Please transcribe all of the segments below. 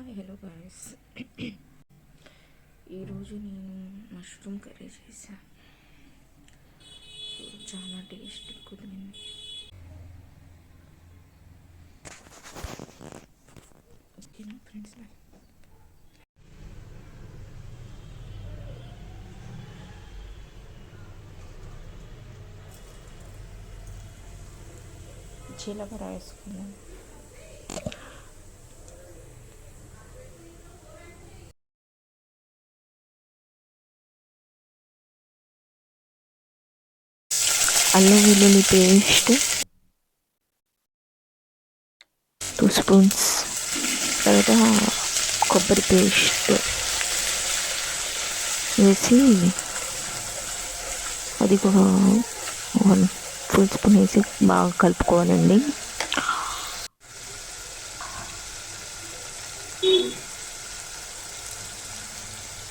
Hi hello guys ఈరోజు నేను mushroom curry చేశాను చాలా టేస్టీ కుదిరింది ఓకేనా ఫ్రెండ్స్ జీలకర్ర వేసుకున్నాను. అల్లం వెల్లుల్లి పేస్ట్ టూ స్పూన్స్ తర్వాత కొబ్బరి పేస్ట్ వేసి అది కూడా వన్ ఫుల్ స్పూన్ వేసి బాగా కలుపుకోవాలండి.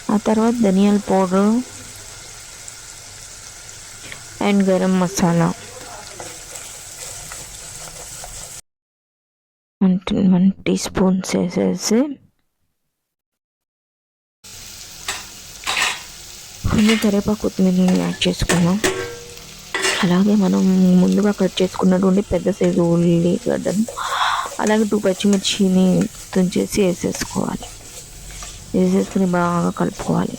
ఆ తర్వాత ధనియాల powder and garam masala. One teaspoons వేసేసి కొన్ని కరివేపాకు కొత్తిమీర యాడ్ చేసుకున్నాం అలాగే మనం ముందుగా కట్ చేసుకున్నటువంటి పెద్ద సైజు ఉల్లిగడ్డను అలాగే టూ పచ్చిమిర్చిని తుంచేసి వేసేసుకోవాలి. వేసేసుకుని బాగా కలుపుకోవాలి.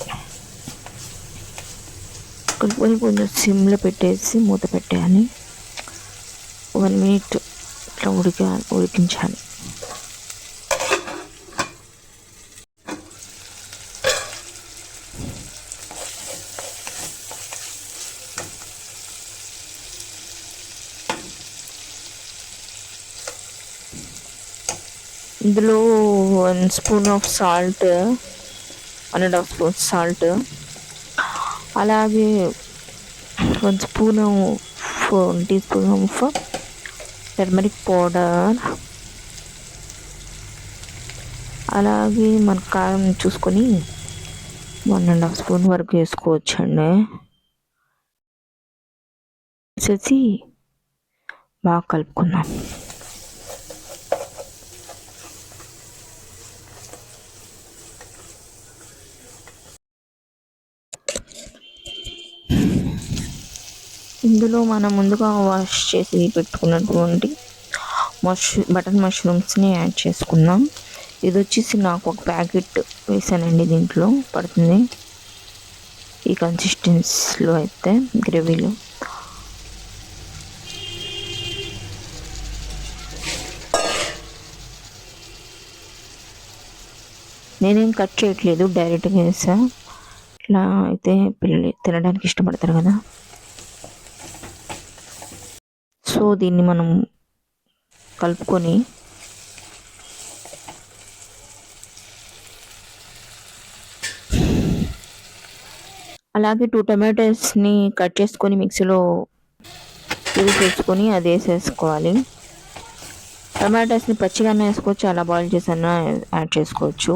కలుపుకొని కొంచెం సిమ్లో పెట్టేసి మూత పెట్టేయాలి. వన్ మినిట్ ఇట్లా ఉడిక ఉడికించాలి. ఇందులో one spoon of salt one and half spoon salt అలాగే one spoon one teaspoon of turmeric powder. అలాగే మన కారం చూసుకొని వన్ అండ్ హాఫ్ స్పూన్ వరకు వేసుకోవచ్చండి. వేసేసి బాగా కలుపుకుందాం. ఇందులో మనం ముందుగా వాష్ చేసి పెట్టుకున్నటువంటి మష్రూ బటన్ మష్రూమ్స్ని యాడ్ చేసుకుందాం. ఇది వచ్చేసి నాకు ఒక ప్యాకెట్ వేసానండి దీంట్లో పడుతుంది. ఈ కన్సిస్టెన్సీలో అయితే గ్రేవీలో. నేనేం కట్ చేయట్లేదు డైరెక్ట్గా వేసా. ఇట్లా అయితే పిల్లలు తినడానికి ఇష్టపడతారు కదా. సో దీన్ని మనం కలుపుకొని అలాగే టూ టమాటోస్ని కట్ చేసుకొని మిక్సీలో ఇది చేసుకొని అది వేసేసుకోవాలి. టమాటోస్ని పచ్చిగానే వేసుకోవచ్చు అలా బాయిల్ చేసన్నా యాడ్ చేసుకోవచ్చు.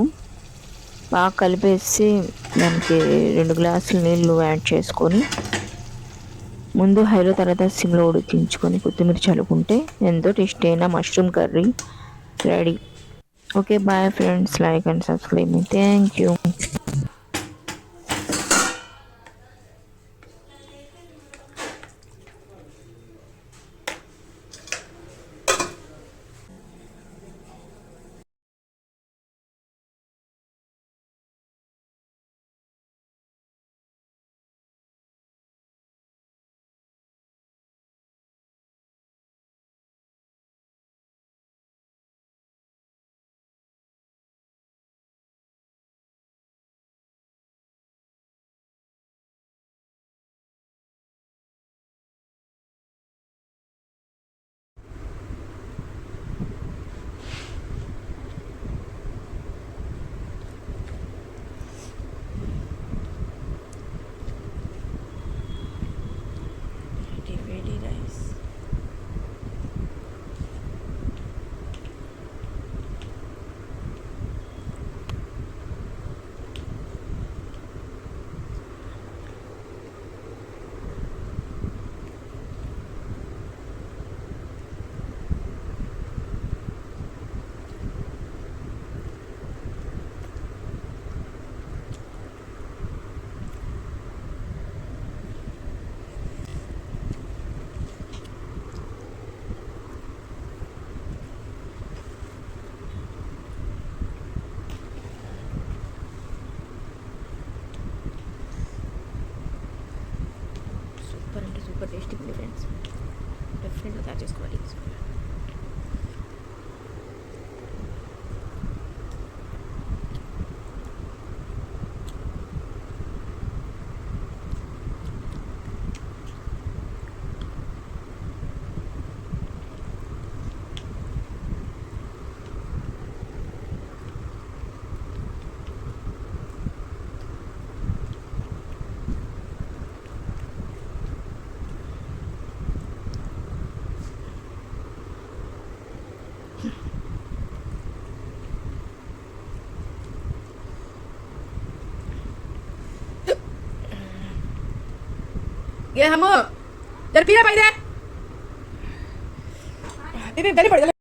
బాగా కలిపేసి దానికి రెండు గ్లాసులు నీళ్ళు యాడ్ చేసుకొని ముందు హైలో తర్వాత సిమ్లో ఉడికించుకొని కొత్తిమీర చల్లుకుంటే ఎంతో టేస్ట్ అయిన mushroom curry ready. Okay bye friends like and subscribe me thank you Dios con. ये हम जरा पीना पाई दे बेबी गली पड़